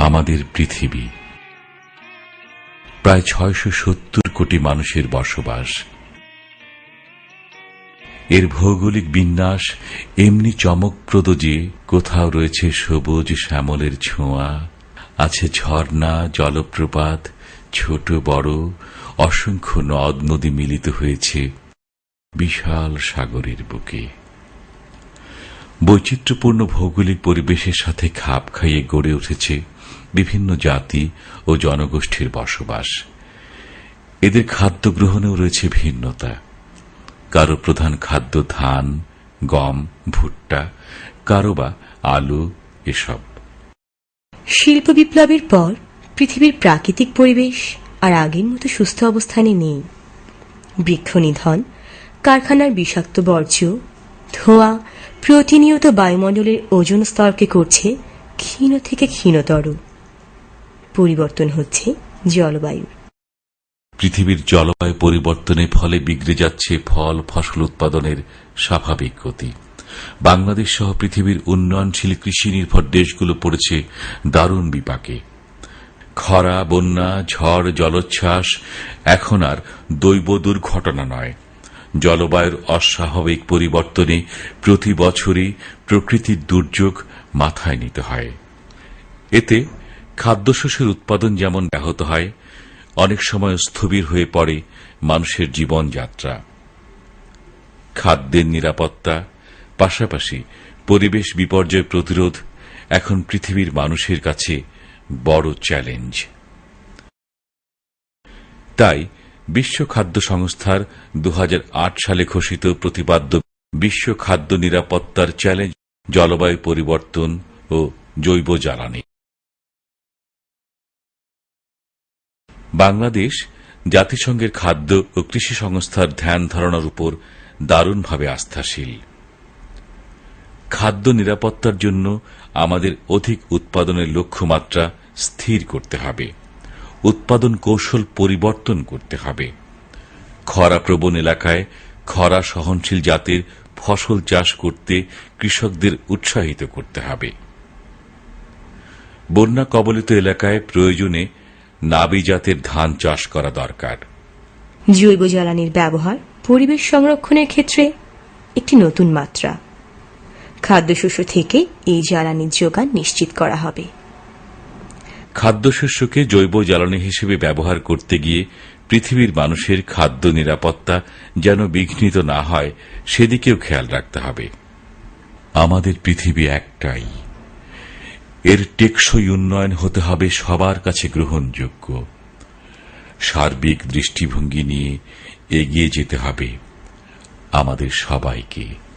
আমাদের পৃথিবী। প্রায় ছয়শো সত্তর কোটি মানুষের বসবাস। এর ভৌগোলিক বিন্যাস এমনি চমকপ্রদ যে কোথাও রয়েছে সবুজ শ্যামলের ছোঁয়া, আছে ঝর্ণা, জলপ্রপাত, ছোট, বড়, অসংখ্য নদ নদী মিলিত হয়েছে বিশাল সাগরের বুকে। বৈচিত্র্যপূর্ণ ভৌগোলিক পরিবেশের সাথে খাপ খাইয়ে গড়ে উঠেছে বিভিন্ন জাতি ও জনগোষ্ঠীর বসবাস। এদের খাদ্য গ্রহণেও রয়েছে ভিন্নতা। কারও প্রধান খাদ্য ধান, গম, ভুট্টা, কারও বা আলু, এসব। শিল্প বিপ্লবের পর পৃথিবীর প্রাকৃতিক পরিবেশ আর আগের মতো সুস্থ অবস্থানে নেই। বৃক্ষ নিধন, কারখানার বিষাক্ত বর্জ্য ধোঁয়া প্রতিনিয়ত বায়ুমণ্ডলের ওজন স্তরকে করছে ক্ষীণ থেকে ক্ষীণতর। পরিবর্তন হচ্ছে জলবায়ুর পৃথিবীর জলবায়ু পরিবর্তনের ফলে বিগড়ে যাচ্ছে ফল, ফসল উৎপাদনের স্বাভাবিক গতি। বাংলাদেশ সহ পৃথিবীর উন্নয়নশীল কৃষি নির্ভর দেশগুলো পড়েছে দারুণ বিপাকে। খরা, বন্যা, ঝড়, জলোচ্ছ্বাস, এখন আর দৈব দুর্ঘটনা নয়। জলবায়ুর অস্বাভাবিক পরিবর্তনে প্রতি বছরই প্রকৃতির দুর্যোগ মাথায় নিতে হয়। এতে খাদ্যশস্যের উৎপাদন যেমন ব্যাহত হয়, অনেক সময় স্থবির হয়ে পড়ে মানুষের জীবনযাত্রা। খাদ্যের নিরাপত্তা, পাশাপাশি পরিবেশ বিপর্যয় প্রতিরোধ এখন পৃথিবীর মানুষের কাছে বড় চ্যালেঞ্জ। তাই বিশ্ব খাদ্য সংস্থার দু হাজার আট সালে ঘোষিত প্রতিপাদ্য বিশ্ব খাদ্য নিরাপত্তার চ্যালেঞ্জ, জলবায়ু পরিবর্তন ও জৈব জ্বালানি। বাংলাদেশ জাতিসংঘের খাদ্য ও কৃষি সংস্থার ধ্যান ধারণার উপর দারুণভাবে আস্থাশীল। খাদ্য নিরাপত্তার জন্য আমাদের অধিক উৎপাদনের লক্ষ্যমাত্রা স্থির করতে হবে। উৎপাদন কৌশল পরিবর্তন করতে হবে। খরাপ্রবণ এলাকায় খরা সহনশীল জাতের ফসল চাষ করতে কৃষকদের উৎসাহিত করতে হবে। বন্যা কবলিত এলাকায় প্রয়োজনে নাবি জাতের ধান চাষ করা দরকার। জৈব জ্বালানির ব্যবহার পরিবেশ সংরক্ষণের ক্ষেত্রে একটি নতুন মাত্রা। খাদ্যশস্য থেকে এই জ্বালানির যোগান নিশ্চিত করা হবে। খাদ্যশস্যকে জৈব জ্বালানি হিসেবে ব্যবহার করতে গিয়ে পৃথিবীর মানুষের খাদ্য নিরাপত্তা যেন বিঘ্নিত না হয়, সেদিকেও খেয়াল রাখতে হবে। আমাদের পৃথিবী একটাই। এর টেকসই উন্নয়ন হতে হবে সবার কাছে গ্রহণযোগ্য। সার্বিক দৃষ্টিভঙ্গি নিয়ে এগিয়ে যেতে হবে আমাদের সবাইকে।